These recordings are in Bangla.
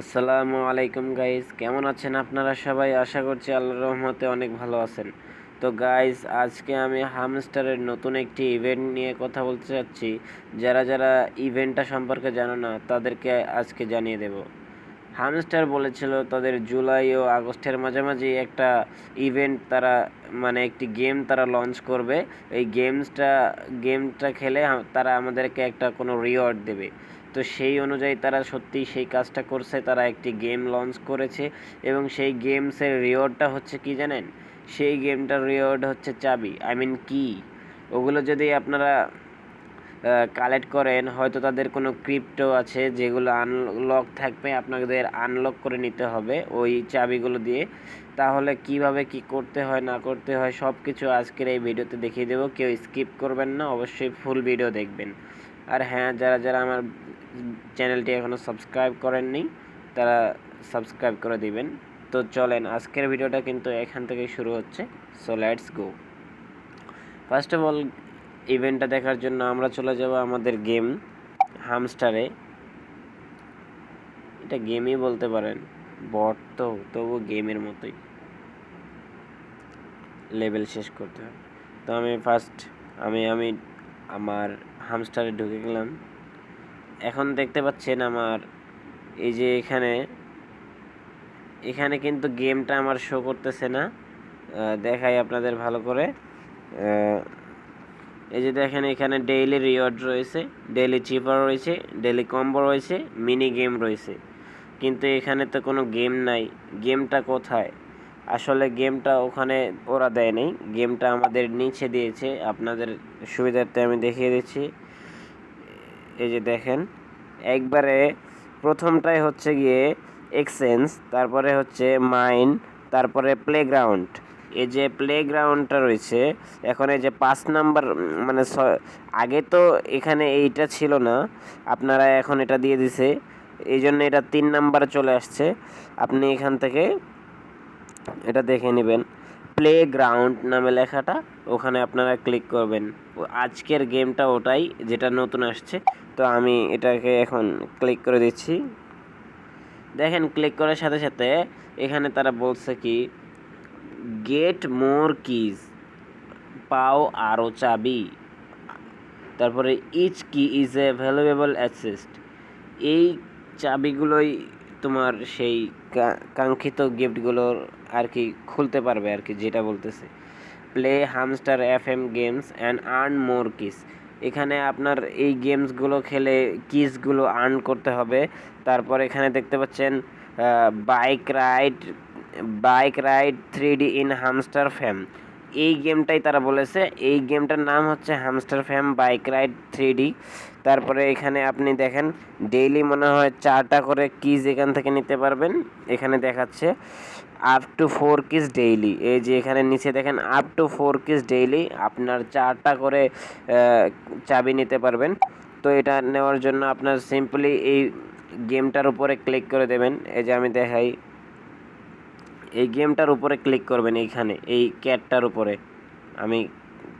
আসসালামু আলাইকুম গাইজ কেমন আছেন আপনারা সবাই? আশা করছি আল্লাহর রহমতে অনেক ভালো আছেন। তো গাইজ আজকে আমি হামস্টারের নতুন একটি ইভেন্ট নিয়ে কথা বলতে চাচ্ছি। যারা যারা ইভেন্টটা সম্পর্কে জানো না, তাদেরকে আজকে জানিয়ে দেব। হামস্টার বলেছিল তাদের জুলাই ও আগস্টের মাঝামাঝি একটা ইভেন্ট তারা মানে একটি গেম তারা লঞ্চ করবে। এই গেমসটা গেমটা খেলে তারা আমাদেরকে একটা কোনো রিওয়ার্ড দেবে। তো সেই অনুযায়ী তারা সত্যি সেই কাজটা করছে। তারা একটি গেম লঞ্চ করেছে এবং সেই গেমসের রিওয়ার্ডটা হচ্ছে কি জানেন? সেই গেমটার রিওয়ার্ড হচ্ছে চাবি আই মিন কি ওগুলো যদি আপনারা কালেক্ট করেন, হয়তো তাদের কোনো ক্রিপ্টো আছে যেগুলো আনলক থাকবে, আপনাদের আনলক করে নিতে হবে ওই চাবিগুলো দিয়ে। তাহলে কীভাবে কি করতে হয়, না করতে হয় সব কিছু আজকের এই ভিডিওতে দেখিয়ে দেবো। কেউ স্কিপ করবেন না, অবশ্যই ফুল ভিডিও দেখবেন। আর হ্যাঁ যারা যারা আমার চ্যানেলটি এখনও সাবস্ক্রাইব করেননি, তারা সাবস্ক্রাইব করে দিবেন। তো চলেন, আজকের ভিডিওটা কিন্তু এখান থেকে শুরু হচ্ছে। So let's go first of all ইভেন্টটা দেখার জন্য আমরা চলে যাব আমাদের গেম হামস্টারে এটা গেমই বলতে পারেন বট তো, তবু গেমের মতোই। লেভেল শেষ করতে হয় তো আমি ফার্স্ট আমি আমি আমার হামস্টারে ঢুকে গেলাম। এখন দেখতে পাচ্ছেন আমার এই যে এখানে এখানে কিন্তু গেমটা আমার শো করতেছে না। দেখাই আপনাদের ভালো করে। এই যে দেখেন এখানে ডেইলি রিওয়ার্ড রয়েছে ডেইলি চিপার রয়েছে ডেইলি কম্বো রয়েছে মিনি গেম রয়েছে। কিন্তু এখানে তো কোনো গেম নাই। গেমটা কোথায়? আসলে গেমটা ওখানে ওরা দেয় নাই গেমটা আমাদের নিচে দিয়েছে। আপনাদের সুবিধার্থে আমি দেখিয়ে দিচ্ছি। এই যে দেখেন, একবারে প্রথমটাই হচ্ছে গিয়ে এক্সচেঞ্জ তারপরে হচ্ছে মাইন তারপরে প্লেগ্রাউন্ড এই যে প্লেগ্রাউন্ডটা রয়েছে, এখন এই যে পাঁচ নাম্বার মানে আগে তো এখানে এইটা ছিল না। আপনারা এখন এটা দিয়ে দিছে। এই জন্য এটা তিন নাম্বারে চলে আসছে। আপনি এখান থেকে এটা দেখে নেবেন। প্লে গ্রাউন্ড নামে লেখাটা, ওখানে আপনারা ক্লিক করবেন। আজকের গেমটা ওটাই, যেটা নতুন আসছে। তো আমি এটাকে এখন ক্লিক করে দিচ্ছি। দেখেন ক্লিক করার সাথে সাথে এখানে তারা বলছে কি গেট মোর কিজ পাও আরও চাবি। তারপরে ইচ কি ইজ এ ভ্যালুয়েবল অ্যাসেস্ট এই চাবিগুলোই তোমার সেই কাঙ্ক্ষিত গিফটগুলোর আর কি খুলতে পারবে আর কি, যেটা বলতেছে। Play hamster F M games and earn more keys এখানে আপনার এই গেমসগুলো খেলে কিসগুলো আর্ন করতে হবে। তারপর এখানে দেখতে পাচ্ছেন bike ride bike ride three D in Hamster Fam এই গেমটাই তারা বলেছে। এই গেমটার নাম হচ্ছে Hamster Fam bike ride three তারপরে এখানে আপনি দেখেন ডেইলি মনে হয় চারটা করে কিজ এখান থেকে নিতে পারবেন। এখানে দেখাচ্ছে up to four keys daily এই যে এখানে নিচে দেখেন up to four keys daily আপনার চারটা করে চাবি নিতে পারবেন। তো এটা নেওয়ার জন্য আপনার সিম্পলি এই গেমটার উপরে ক্লিক করে দেবেন। এই যে আমি দেখাই এই গেমটার উপরে ক্লিক করবেন এইখানে, এই ক্যাটটার উপরে। আমি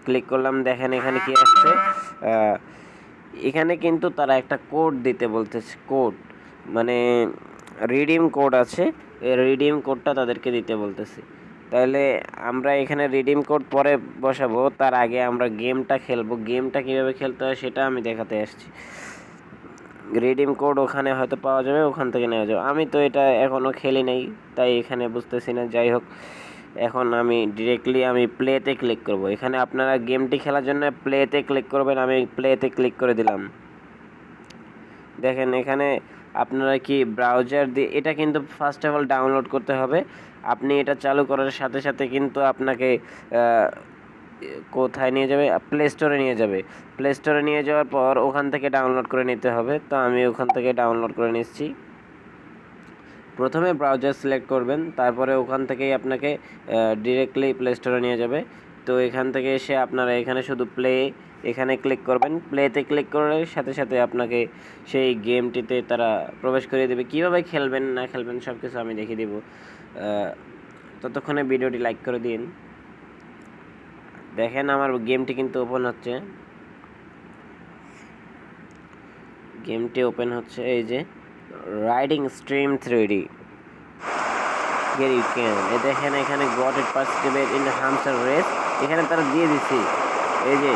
ক্লিক করলাম, দেখেন এখানে কি আসছে। এখানে কিন্তু তারা একটা কোড দিতে বলতেছে, কোড। মানে রিডিম কোড আছে, এই রিডিম কোডটা তাদেরকে দিতে বলতেছে। তাহলে আমরা এখানে রিডিম কোড পরে বসাবো, তার আগে আমরা গেমটা খেলব। গেমটা কীভাবে খেলতে হয় সেটা আমি দেখাতে আসছি। রিডিম কোড ওখানে হয়তো পাওয়া যাবে, ওখান থেকে নেওয়া যাবে। আমি তো এটা এখনও খেলি নাই, তাই এখানে বুঝতেছি না। যাই হোক, এখন আমি ডিরেক্টলি আমি প্লেতে ক্লিক করব। এখানে আপনারা গেমটি খেলার জন্য প্লেতে ক্লিক করবেন, আমি প্লেতে ক্লিক করে দিলাম। দেখেন, এখানে আপনারা কি ব্রাউজার দিয়ে, এটা কিন্তু ফার্স্ট অফ অল ডাউনলোড করতে হবে। আপনি এটা চালু করার সাথে সাথে কিন্তু আপনাকে কোথায় নিয়ে যাবে? প্লে স্টোরে নিয়ে যাবে। প্লে স্টোরে নিয়ে যাওয়ার পর ওখান থেকে ডাউনলোড করে নিতে হবে। তো আমি ওখান থেকে ডাউনলোড করে নিচ্ছি। প্রথমে ব্রাউজার সিলেক্ট করবেন। তারপরে ওখান থেকেই আপনাকে ডিরেক্টলি প্লে স্টোরে নিয়ে যাবে। তো এখান থেকে এসে আপনারা এখানে শুধু প্লে এখানে ক্লিক করবেন। প্লেতে ক্লিক করার সাথে সাথে আপনাকে সেই গেমটিতে তারা প্রবেশ করিয়ে দেবে। কীভাবে খেলবেন, না খেলবেন সব কিছু আমি দেখিয়ে দেবো। ততক্ষণে ভিডিওটি লাইক করে দিন। দেখেন আমার গেমটি কিন্তু ওপেন হচ্ছে। গেমটি ওপেন হচ্ছে এই যে riding stream three Here you can. এ দেখেন এখানে got it participate in hamster race. এখানে তারা দিয়ে দিছি। এই যে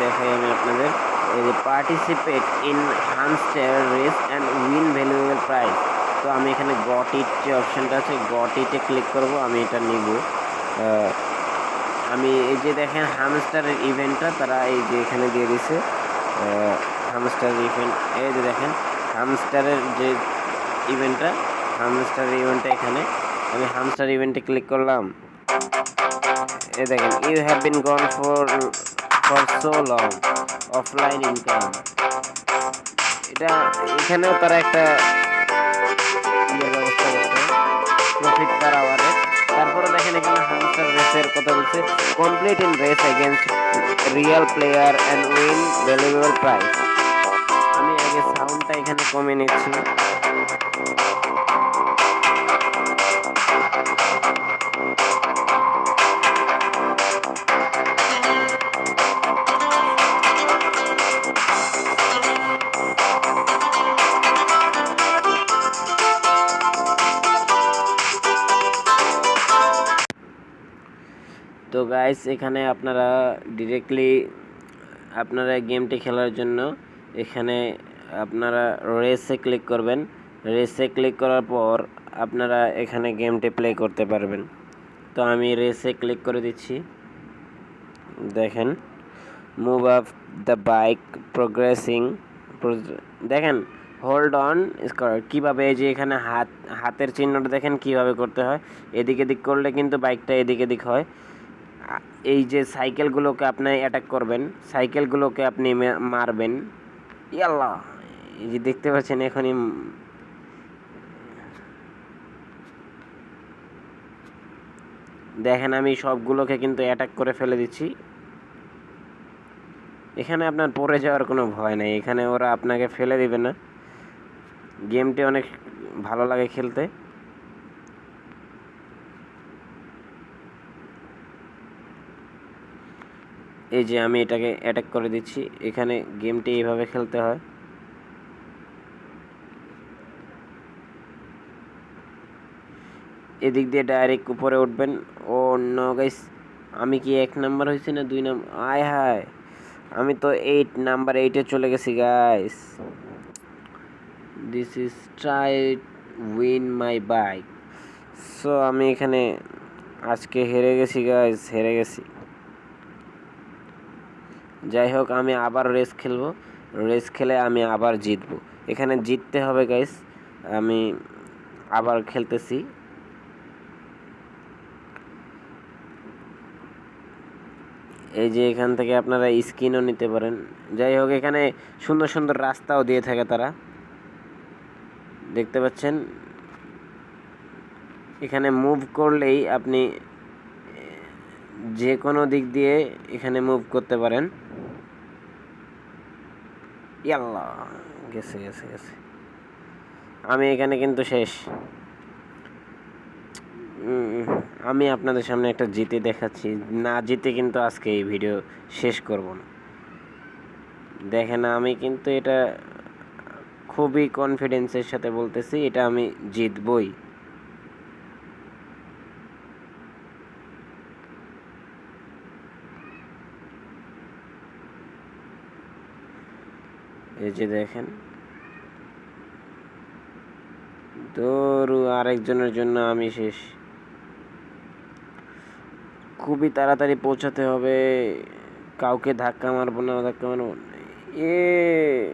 দেখাই আমি আপনাদের। এই যে participate in hamster race and win valuable prize তো আমি এখানে গট ইট যে অপশানটা আছে, গট ইটে ক্লিক করব, আমি এটা নিব। আমি এই যে দেখেন হামস্টারের ইভেন্টটা তারা এই যে এখানে দিয়ে দিছে। হামস্টার ইভেন্ট এই যে দেখেন হামস্টারের যে ইভেন্টটা হামস্টার ইভেন্টটা এখানে। আমি হামস্টার ইভেন্টে ক্লিক করলাম। এই দেখেন you have been gone for for so long offline income এটা এখানেও তারা একটা রেসের কথা বলছে complete in race against real player and win valuable prize আমি আগে সাউন্ডটা এখানে কমে নিচ্ছি। তো গাইস এখানে আপনারা ডিরেক্টলি আপনারা গেমটি খেলার জন্য এখানে আপনারা রেসে ক্লিক করবেন। রেসে ক্লিক করার পর আপনারা এখানে গেমটি প্লে করতে পারবেন। তো আমি রেসে ক্লিক করে দিচ্ছি। দেখেন move up the bike progressing দেখেন হোল্ড অন কীভাবে এই যে এখানে হাত হাতের চিহ্নটা দেখেন কীভাবে করতে হয়? এদিক এদিক করলে কিন্তু বাইকটা এদিক এদিক হয়। এই যে সাইকেলগুলোকে আপনি অ্যাটাক করবেন, সাইকেলগুলোকে আপনি মারবেন। ইয়াল্লা, এই যে দেখতে পাচ্ছেন এখনই দেখেন আমি সবগুলোকে কিন্তু অ্যাটাক করে ফেলে দিচ্ছি। এখানে আপনার পড়ে যাওয়ার কোনো ভয় নেই, এখানে ওরা আপনাকে ফেলে দিবে না। গেমটি অনেক ভালো লাগে খেলতে। এই যে আমি এটাকে অ্যাটাক করে দিচ্ছি। এখানে গেমটি এইভাবে খেলতে হয়। এদিক দিয়ে ডাইরেক্ট উপরে উঠবেন। ও নো গাইস আমি কি এক নাম্বার হয়েছি না দুই নাম্বার আয় হায়, আমি তো এইট নাম্বার এইটে চলে গেছি guys this is try win my bike so আমি এখানে আজকে হেরে গেছি গাইস হেরে গেছি। যাই হোক, আমি আবার রেস খেলব। রেস খেলে আমি আবার জিতবো। এখানে জিততে হবে গাইস আমি আবার খেলতেছি। এই যে এখান থেকে আপনারা স্কিনও নিতে পারেন। যাই হোক, এখানে সুন্দর সুন্দর রাস্তাও দিয়ে থাকে তারা। দেখতে পাচ্ছেন? এখানে মুভ করলেই আপনি যে কোনো দিক দিয়ে এখানে মুভ করতে পারেন। গেছে গেছে গেছে। আমি এখানে কিন্তু শেষ। আমি আপনাদের সামনে একটা জিতে দেখাচ্ছি। না জিতে কিন্তু আজকে এই ভিডিও শেষ করব না। দেখেন, আমি কিন্তু এটা খুবই কনফিডেন্সের সাথে বলতেছি, এটা আমি জিতবই। এই যে দেখেন। দৌড়ু আরেকজনের জন্য আমি শেষ। খুবই তাড়াতাড়ি পৌঁছাতে হবে। কাউকে ধাক্কা মারবো না, ধাক্কা মারবো এ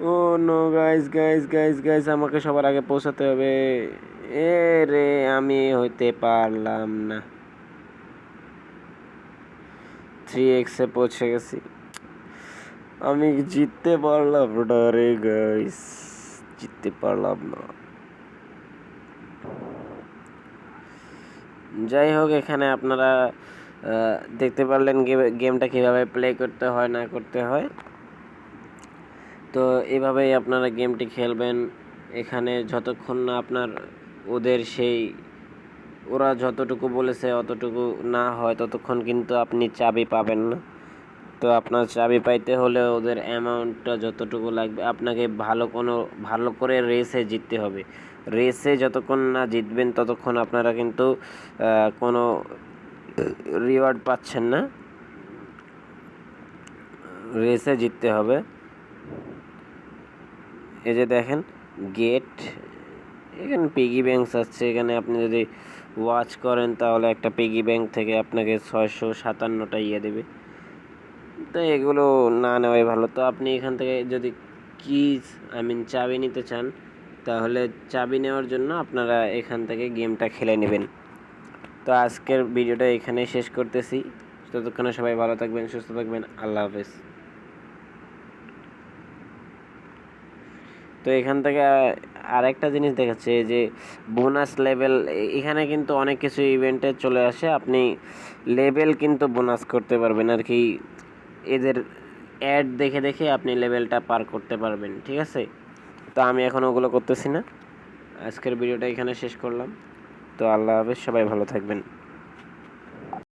ও no guys guys guys guys আমাকে সবার আগে পৌঁছাতে হবে। এ রে, আমি হইতে পারলাম না। থ্রি এক্সে পৌঁছে গেছি। আমি জিততে পারলাম না রে গাইস জিততে পারলাম না। যাই হোক, এখানে আপনারা দেখতে পারলেন গেমটা কীভাবে প্লে করতে হয়, না করতে হয়। তো এভাবেই আপনারা গেমটি খেলবেন। এখানে যতক্ষণ না আপনার ওদের সেই ওরা যতটুকু বলেছে, অতটুকু না হয় ততক্ষণ কিন্তু আপনি চাবি পাবেন না। তো আপনার চাবি পাইতে হলে ওদের অ্যামাউন্টটা যতটুকু লাগবে, আপনাকে ভালো কোনো, ভালো করে রেসে জিততে হবে। রেসে যতক্ষণ না জিতবেন, ততক্ষণ আপনারা কিন্তু কোনো রিওয়ার্ড পাচ্ছেন না। রেসে জিততে হবে। এই যে দেখেন গেট এখানে পিগি ব্যাংক আছে এখানে আপনি যদি ওয়াচ করেন, তাহলে একটা পিগি ব্যাংক থেকে আপনাকে ছয়শো সাতান্নটা ইয়ে দেবে। তো এগুলো না নেওয়াই ভালো। তো আপনি এখান থেকে যদি কিজ আই মিন চাবি নিতে চান, তাহলে চাবি নেওয়ার জন্য আপনারা এখান থেকে গেমটা খেলে নেবেন। তো আজকের ভিডিওটা এখানেই শেষ করতেছি। ততক্ষণে সবাই ভালো থাকবেন, সুস্থ থাকবেন। আল্লাহ হাফেজ। তো এখান থেকে আরেকটা জিনিস দেখাচ্ছে যে বোনাস লেভেল এখানে কিন্তু অনেক কিছু ইভেন্টে চলে আসে। আপনি লেভেল কিন্তু বোনাস করতে পারবেন আর কি। এদের অ্যাড দেখে দেখে আপনি লেভেলটা পার করতে পারবেন, ঠিক আছে? তো আমি এখন ওগুলো করতেছি না। আজকের ভিডিওটা এখানে শেষ করলাম। তো আল্লাহ হাফেজ, সবাই ভালো থাকবেন।